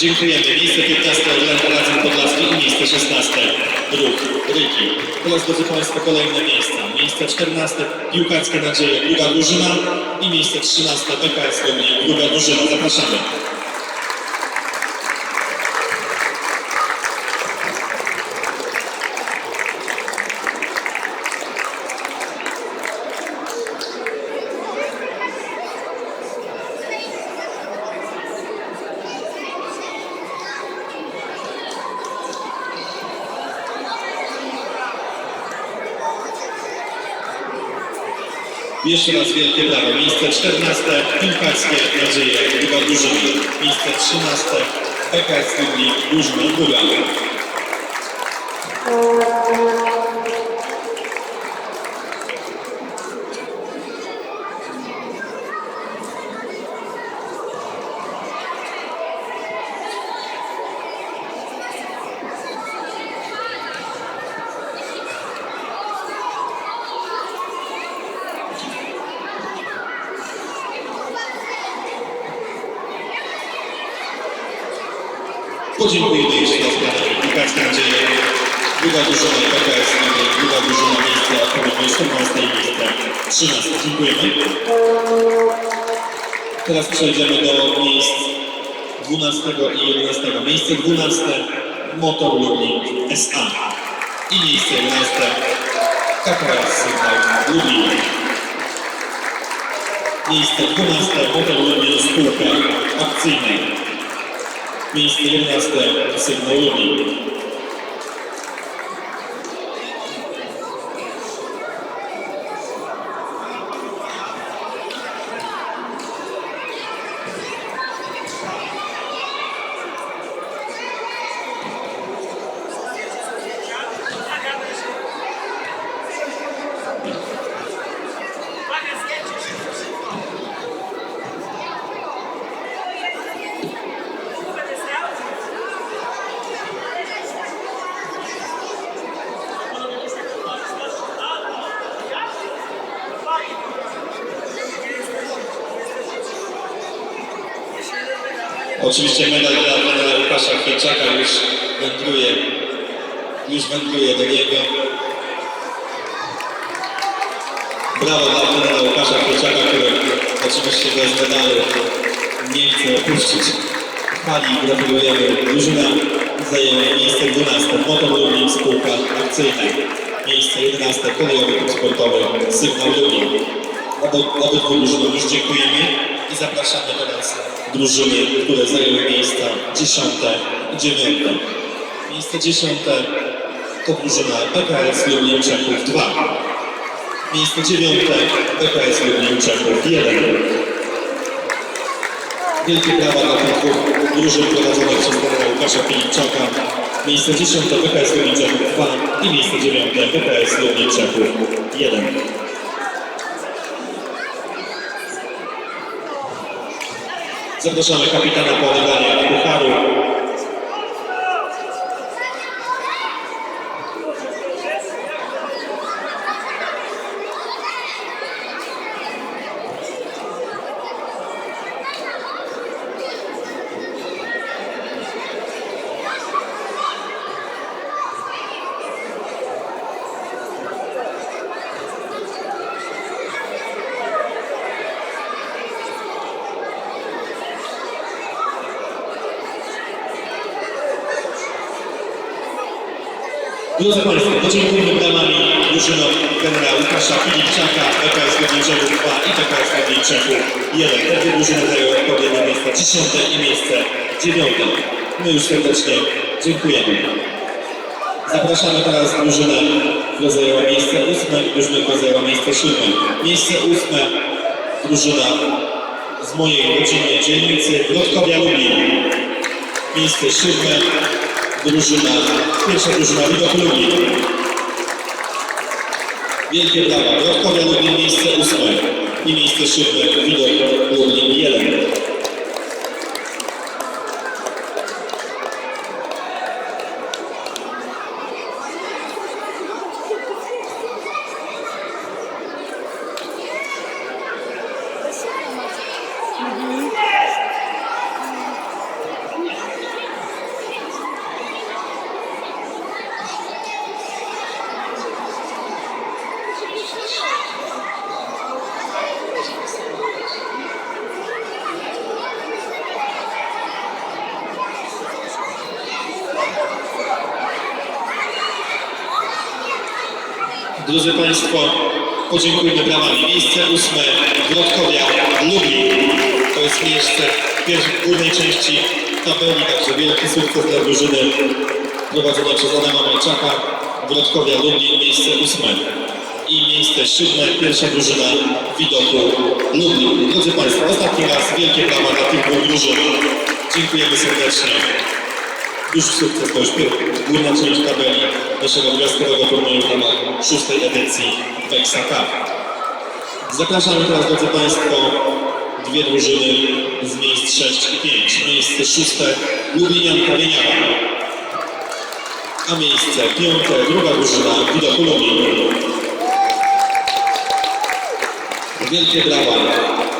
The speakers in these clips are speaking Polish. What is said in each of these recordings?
Dziękujemy. Miejsce 15 Orlando Radzeń Podlaski i miejsce 16 Ruch Ryki. Teraz drodzy Państwo kolejne miejsca. Miejsce 14 Piłkarskie Nadzieje Druga Drużyna i miejsce 13 PKS Lublin Druga Drużyna. Zapraszamy. Jeszcze raz wielkie brawo. Miejsce 14 Piłkarskie Nadzieje Druga Drużyna. Miejsce 13 PKS Lublin Drużyna Druga. Podziękujemy jeszcze raz panu Piłkarskie Nadzieje Druga Drużyna PKS Druga Drużyna miejsce odpowiednio 14 i miejsce 13. Dziękujemy. Teraz przejdziemy do miejsc 12 i 11. Miejsce 12 Motor Lublin SA i miejsce 11 KKS Sygnał Lublin. Miejsce 12 Motor Lublin Spółka Akcyjna. Miejsce 11 Sygnał Lublin. Oczywiście medal dla Łukasza Kwieciaka już wędruje, już wędruje do niego. Brawo dla trenera Łukasza Kwieciaka, który oczywiście bez medalu nie chce opuścić hali. Gratulujemy. Drużyna zajęła miejsce 12. Motor Lublin Spółka Akcyjna. Miejsce 11. Kolejowy Sportowy Sygnał Lublin. Obydwu drużynom już dziękujemy i zapraszamy teraz drużyny, które zajęły miejsca 10 i 9. Miejsce 10 to drużyna PKS Lublin Czechów 2. Miejsce 9 PKS Lublin Czechów 1. Wielkie brawa dla tych dwóch drużyn prowadzonych przez trenera Łukasza Filipczaka. Miejsce 10 PKS Lublin Czechów 2 i miejsce 9 PKS Lublin Czechów 1. Zapraszamy kapitana po odebranie pucharu. Drodzy Państwo, podziękujmy bramami drużynom trenera Łukasza Filipczaka, PKS Górniczego 2 i PKS Górniczego 1. Te dwie drużyny zajęły odpowiednie miejsca 10 i miejsce 9. My już serdecznie dziękujemy. Zapraszamy teraz drużynę, która zajęła miejsce 8 i drużynę, która zajęła miejsce 7. Miejsce 8 drużyna z mojej rodziny dzielnicy Wrocławia Lublin. Miejsce 7 drużyna, pierwsza drużyna Widok Lublin. Wielkie brawa. Wrocławia Lublin miejsce ósme i miejsce siódme Widok Lublin 1. Drodzy Państwo, podziękujmy brawami. Miejsce ósme, Wrotkowiak, Lublin. To jest miejsce w górnej części tabeli, także wielki sukces dla drużyny prowadzonej przez Adama Majczaka. Wrotkowiak, Lublin, miejsce ósme. I miejsce siódme, pierwsza drużyna widoku Lublin. Drodzy Państwo, ostatni raz wielkie brawa dla tych dwóch drużyn. Dziękujemy serdecznie. Duży sukces to już górna część tabeli naszego gwiazdkowego turnieju w ramach szóstej edycji Wexa Cup. Zapraszamy teraz, drodzy Państwo, dwie drużyny z miejsc 6 i 5. Miejsce szóste Lublinianka Wieniawa, a miejsce piąte druga drużyna Widoku Lublin. Wielkie brawa.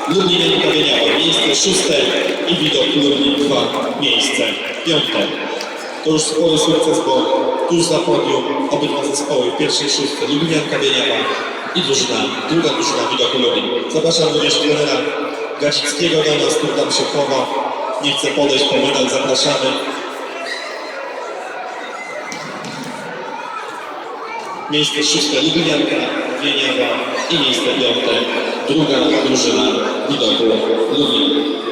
Lublin Kamieniała, miejsce szóste i widok Lublin dwa, miejsce piąte. To już spory sukces, bo tuż za podium obydwa zespoły, pierwszej szóstce Lublin Kamieniała i drużyna, druga drużyna widoku Lublin. Zapraszam również trenera Gacickiego do nas, który tam się chowa. Nie chce podejść po medal, zapraszamy. Miejsce szóste Lublinianka, Wieniawa i miejsce piąte druga drużyna widoku Lublin.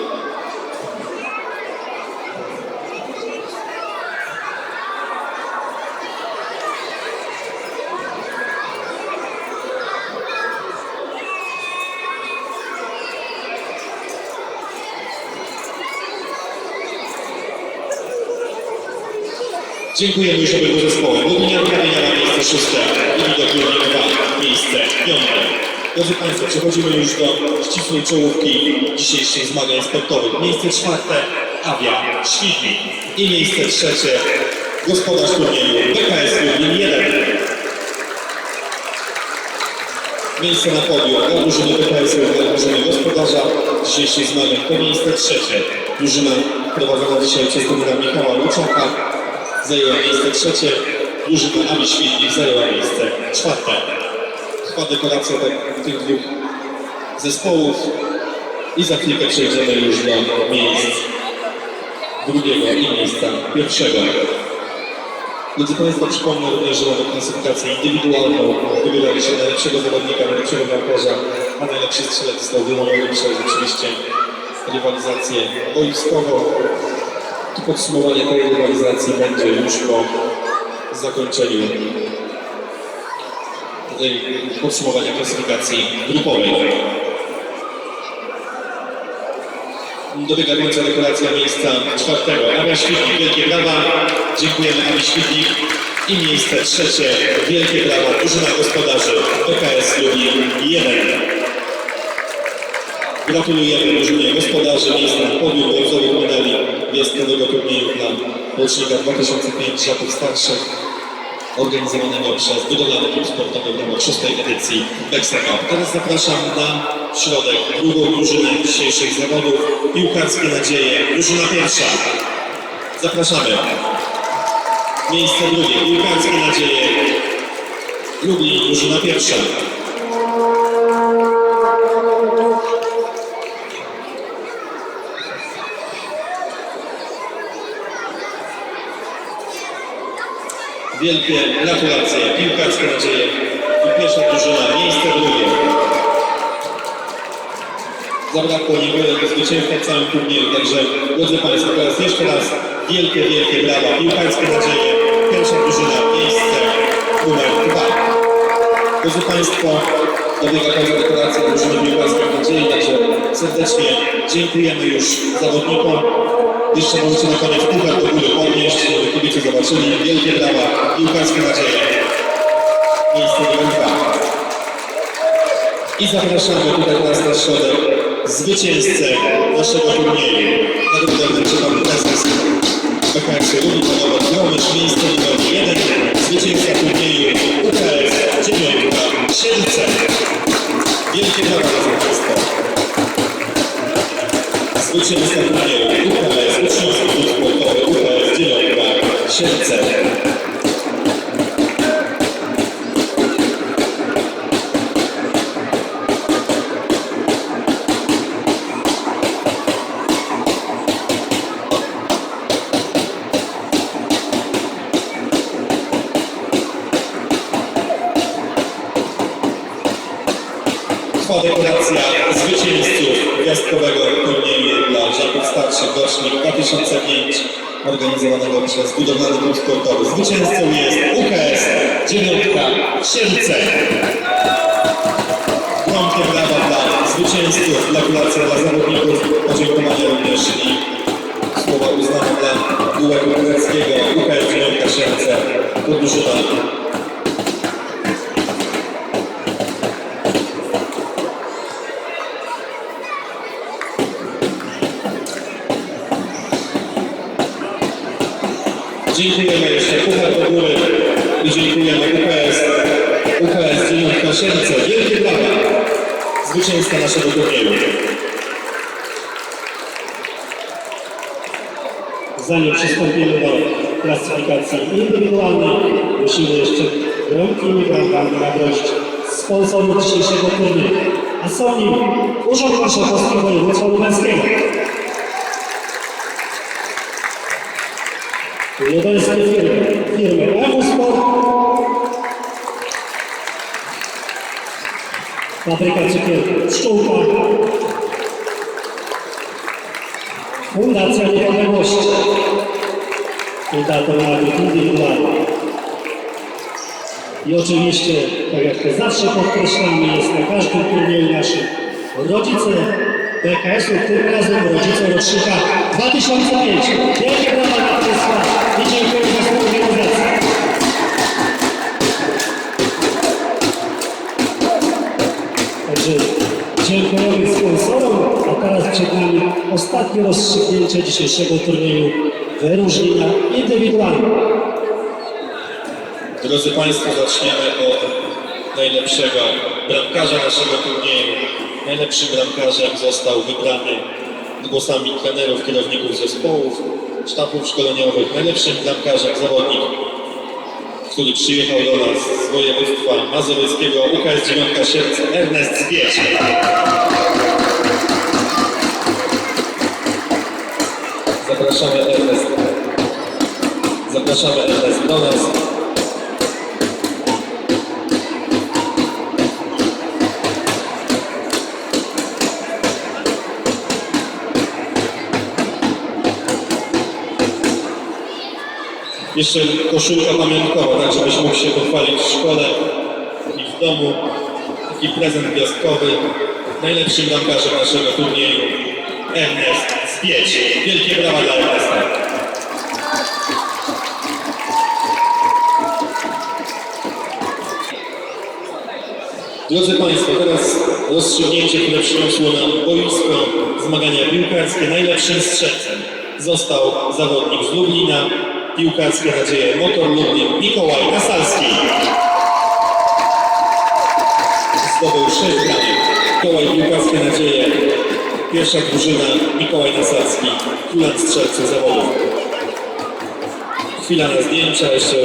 Dziękujemy już obydwu zespołom. Lublinianka Wieniawa miejsce szóste i Lublin 2 miejsce piąte. Drodzy Państwo, przechodzimy już do ścisłej czołówki dzisiejszych zmagań sportowych. Miejsce czwarte Awia, Świdnik i miejsce trzecie gospodarz turnieju BKS Lublin 1. Miejsce na podium dla drużyny BKS dla drużyny gospodarza dzisiejszych zmagań to miejsce trzecie. Drużyna prowadzona dzisiaj przez trenera Michała Luczaka zajęła miejsce trzecie. Drużyna Ami Świdnik zajęła miejsce czwarte. Trwa dekoracja tych dwóch zespołów i za chwilkę przejdziemy już do miejsc drugiego i miejsca pierwszego. Drodzy Państwo, przypomnę również, że mamy klasyfikację indywidualną. Wybieraliśmy najlepszego zawodnika, najlepszego bramkarza, a najlepszy strzelec został wyłoniony przez oczywiście rywalizację boiskową. Podsumowanie tej rywalizacji będzie już po zakończeniu podsumowania klasyfikacji grupowej. Dobiega końca dekoracja miejsca czwartego. Awia Świdnik, wielkie brawa. Dziękujemy Ami Świdnik. I miejsce trzecie, wielkie brawa, drużyna gospodarzy PKS Lublin 1. Gratulujemy drużynie gospodarzy miejsca na podium brązowych medali gwiazdkowego turnieju dla rocznika 2005 latów starszych organizowanego przez budowlany klub sportowy w ramach szóstej edycji Cup. Teraz zapraszam na środek drugą drużynę dzisiejszych zawodów. Piłkarskie nadzieje, drużyna pierwsza. Zapraszamy. Miejsce drugie, piłkarskie nadzieje. Lublin, drużyna pierwsza. Wielkie gratulacje, piłkarskie nadzieje i pierwsza drużyna, miejsce drugie. Zabrakło niewiele do zwycięstwa w całym turnieju, także drodzy Państwo, teraz jeszcze raz wielkie, wielkie brawa, piłkarskie nadzieje, pierwsza drużyna, miejsce numer dwa. Drodzy Państwo, dobiega końca dekoracja drużyny piłkarskiej nadziei, także serdecznie dziękujemy już zawodnikom. Jeszcze możecie na koniec puchar do góry podnieść, żeby kibice zobaczyli. Wielkie brawa, piłkarskie nadzieje. Miejsce numer dwa. I zapraszamy tutaj teraz na środek zwycięzcę naszego turnieju. Nagrodę wręczy Pan Prezes PKS Lublin, Robert Gromycz, miejsce numer jeden. Zwycięzca turnieju UKS dziewiątka Siedlce. Wielkie brawa, 30 Majeł, Bukarest, 30 Sportowy, Bukarest, Dziewiątka, Siedlce. Trwa dekoracja zwycięzców gwiazdkowego rocznik 2005 organizowanego przez Budowlany Klub Sportowy. Zwycięzcą jest UKS dziewiątka Siedlce. Gromkie brawa dla zwycięzców, gratulacje dla zawodników, Zwycięzca naszego turnieju. Zanim przystąpimy do klasyfikacji indywidualnej, musimy jeszcze gromkimi bramkami nagrodzić sponsorów dzisiejszego turnieju. A są nim Urząd Marszałkowski Województwa Lubelskiego, lubelskie firmy, firmy Ewu Sport, Fabryka Cukierów Pszczółka, Fundacja Niepodległości. Fundator nagród indywidualnych. I oczywiście, tak jak to zawsze podkreślamy, jest na każdym turnieju naszym rodzice PKS-u, tym razem rodzice rocznika 2005. Wielkie brawa dla Państwa Także dziękujemy sponsorom, a teraz przed nami ostatnie rozstrzygnięcie dzisiejszego turnieju wyróżnienia indywidualne. Drodzy Państwo, zaczniemy od najlepszego bramkarza naszego turnieju. Najlepszym bramkarzem został wybrany głosami trenerów, kierowników zespołów, sztabów szkoleniowych. Najlepszym bramkarzem zawodnik, który przyjechał do nas z województwa mazowieckiego UKS 9 Siedlce, Ernest Zwieć. Zapraszamy Ernest. Zapraszamy Ernest do nas. Jeszcze koszulka pamiątkowa, tak żebyś mógł się pochwalić w szkole i w domu. Taki prezent gwiazdkowy. Najlepszym bramkarzem naszego turnieju Ernest Zwieć. Wielkie brawa dla Ernesta. Drodzy Państwo, teraz rozstrzygnięcie, które przyniosło nam boisko, zmagania piłkarskie. Najlepszym strzelcem został zawodnik z Lublina, piłkarskie nadzieje Motor Lublin, Mikołaj Nasalski. Zdobył 6 bramek. Mikołaj piłkarskie nadzieje, pierwsza drużyna Mikołaj Nasalski, kulant strzelców zawodów. Chwila na zdjęcia, jeszcze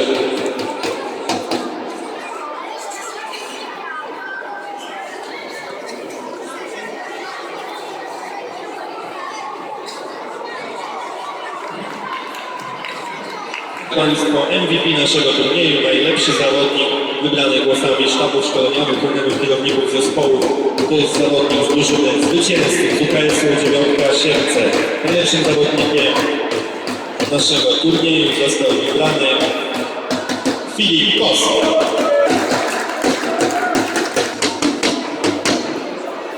MVP naszego turnieju, najlepszy zawodnik wybrany głosami sztabów szkoleniowych, turnerów kierowników zespołu. To jest zawodnik z drużyny zwycięzców z UKS-u Dziewiątka Sierce. Najlepszym zawodnikiem naszego turnieju został wybrany Filip Kos.